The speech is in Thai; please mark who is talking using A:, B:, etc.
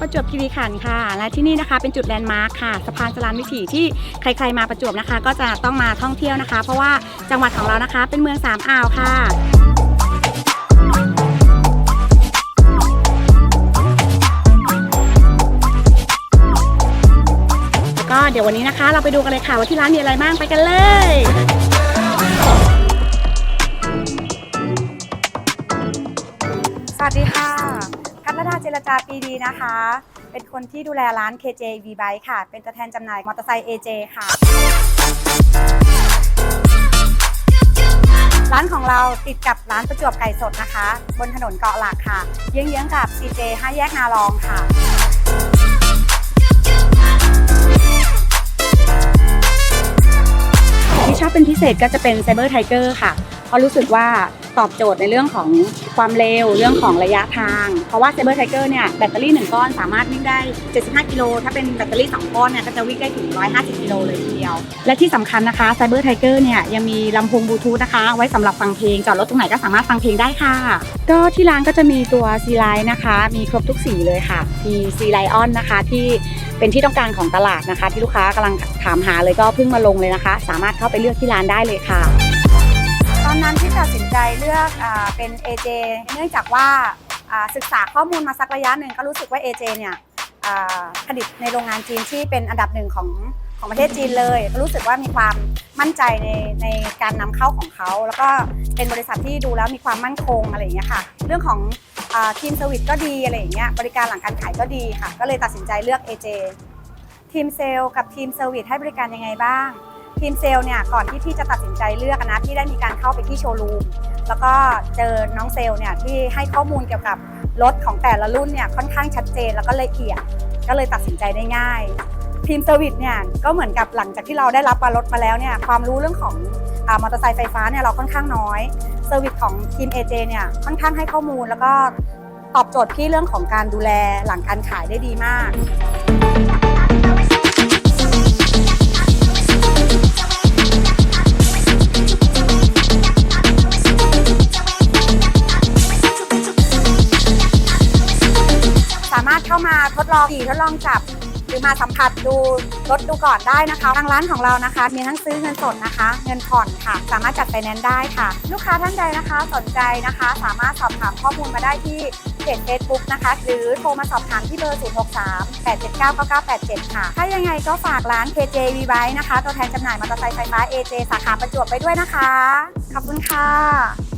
A: ประจวบคีรีขันธ์ค่ะ และที่นี่นะคะเป็นจุดแลนด์มาร์คค่ะสะพานสลานวิถีที่ใครๆมาประจวบนะคะ ก็จะต้องมาท่องเที่ยวนะคะ เพราะว่าจังหวัดของเรานะคะ เป็นเมืองสามอ่าวค่ะก็เดี๋ยววันนี้นะคะ เราไปดูกันเลยค่ะว่าที่ร้านมีอะไรบ้างไปกันเลย เจรจาปีดีนะคะ เป็นคนที่ดูแลร้าน KJ V Bike ค่ะ เป็นตัวแทนจำหน่ายมอเตอร์ไซค์ AJ ค่ะ ร้านของเราติดกับร้านประจวบไก่สดนะคะ บนถนนเกาะหลักค่ะ เยื้องๆกับ CJ 5 แยกนารองค่ะที่ชอบเป็นพิเศษก็จะเป็น Cyber Tiger ค่ะเพราะรู้สึกว่า ตอบโจทย์ในเรื่องของความเร็วเรื่องของระยะทาง เพราะว่า Cyber Tiger เนี่ยแบตเตอรี่ 1 ก้อนสามารถวิ่งได้ 75 กิโล ถ้าเป็นแบตเตอรี่ 2 ก้อนเนี่ยก็จะวิ่งได้ถึง 150 กิโลเลยทีเดียว และที่สำคัญนะคะ Cyber Tiger เนี่ยยังมีลำโพงบลูทูธนะคะ ไว้สำหรับฟังเพลง จอดรถตรงไหนก็สามารถฟังเพลงได้ค่ะ ก็ที่ร้านก็จะมีตัว C Line นะคะ มีครบทุกสีเลยค่ะมี C Lion นะคะที่เป็นที่ต้องการของตลาดนะคะ ที่ลูกค้ากำลังถามหาเลยก็เพิ่งมาลงเลยนะคะ สามารถเข้าไปเลือกที่ร้านได้เลยค่ะ อนนั้นที่ตัดสินใจเลือกอเป็น AJ เนื่องจากว่าศึกษาข้อมูลมาสักระยะหนึ่งก็รู้สึกว่า AJ เนี่ยผลิตในโรงงานจีนที่เป็นอันดับหนึ่งของของประเทศจีนเลยก็รู้สึกว่ามีความมั่นใจในในการนำเข้าของเขา แล้วก็เป็นบริษัทที่ดูแล้วมีความมั่นคงอะไรอย่างเงี้ยค่ะ เรื่องของอทีมเซอร์วิสก็ดีอะไรอย่างเงี้ยบริการหลังการขายก็ดีค่ะ ก็เลยตัดสินใจเลือก AJ ทีมเซลล์กับทีมเซอร์วิสให้บริการยังไงบ้าง ทีมเซลล์เนี่ยก่อนที่พี่จะตัดสินใจเลือกนะพี่ได้มีการเข้าไปที่โชว์รูมแล้วก็เจอน้องเซลล์เนี่ยที่ให้ข้อมูลเกี่ยวกับรถของแต่ละรุ่นเนี่ยค่อนข้างชัดเจนแล้วก็ละเอียดก็เลยตัดสินใจได้ง่ายทีมเซอร์วิสเนี่ยก็เหมือนกับหลังจากที่เราได้รับรถมาแล้วเนี่ยความรู้เรื่องของอมอเตอร์ไซค์ไฟฟ้าเนี่ยเราค่อนข้างน้อยเซอร์วิสของทีม AJ เนี่ยค่อนข้างให้ข้อมูลแล้วก็ตอบโจทย์พี่เรื่องของการดูแลหลังการขายได้ดีมาก สามารถเข้ามาทดลองขี่ทดลองจับ หรือมาสัมผัสดูรถดูก่อนได้นะคะ ทางร้านของเรานะคะ มีทั้งซื้อเงินสดนะคะ เงินผ่อนค่ะ สามารถจัดไฟแนนซ์ได้ค่ะ ลูกค้าท่านใดนะคะ สนใจนะคะ สามารถสอบถามข้อมูลมาได้ที่เพจ Facebook นะคะ หรือโทรมาสอบถามที่เบอร์ 063 879 9987 ค่ะ ถ้ายังไงก็ฝากร้าน KJ V Bike นะคะ ตัวแทนจำหน่ายมอเตอร์ไซค์ไฟฟ้า AJ สาขาประจวบไปด้วยนะคะ ขอบคุณค่ะ